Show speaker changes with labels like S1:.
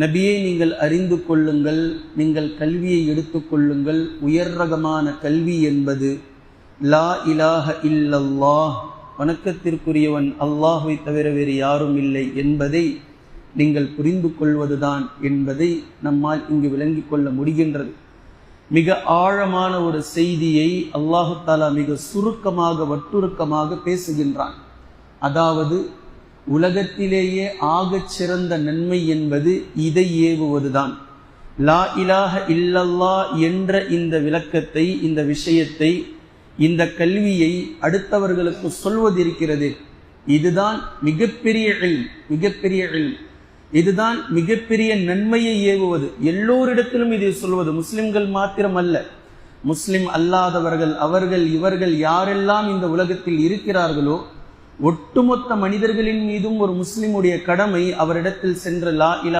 S1: நபியை நீங்கள் அறிந்து கொள்ளுங்கள் நீங்கள் கல்வியை எடுத்துக்கொள்ளுங்கள் உயர் ரகமான கல்வி என்பது லா இலாஹ இல்லல்லாஹ் வணக்கத்திற்குரியவன் அல்லாஹுவை தவிர வேறு யாரும் இல்லை என்பதை நீங்கள் புரிந்து கொள்வதுதான் என்பதை நம்மால் இங்கு விளங்கிக் கொள்ள முடிகின்றது. மிக ஆழமான ஒரு செய்தியை அல்லாஹு தாலா மிக சுருக்கமாக வட்டுருக்கமாக பேசுகின்றான். அதாவது உலகத்திலேயே ஆகச் சிறந்த நன்மை என்பது இதை ஏவுவதுதான். லா இலாஹ இல்லல்லா என்ற இந்த விளக்கத்தை இந்த விஷயத்தை இந்த கல்வியை அடுத்தவர்களுக்கு சொல்வதிருக்கிறது. இதுதான் மிகப்பெரிய இல்ம், மிகப்பெரிய இல்ம். இதுதான் மிகப்பெரிய நன்மையை ஏவுவது. எல்லோரிடத்திலும் இதை சொல்வது முஸ்லிம்கள் மாத்திரம் அல்ல முஸ்லிம் அல்லாதவர்கள் அவர்கள் இவர்கள் யாரெல்லாம் இந்த உலகத்தில் இருக்கிறார்களோ ஒட்டுமொத்த மனிதர்களின் மீதும் ஒரு முஸ்லிமுடைய கடமை அவரிடத்தில் சென்று லா இலா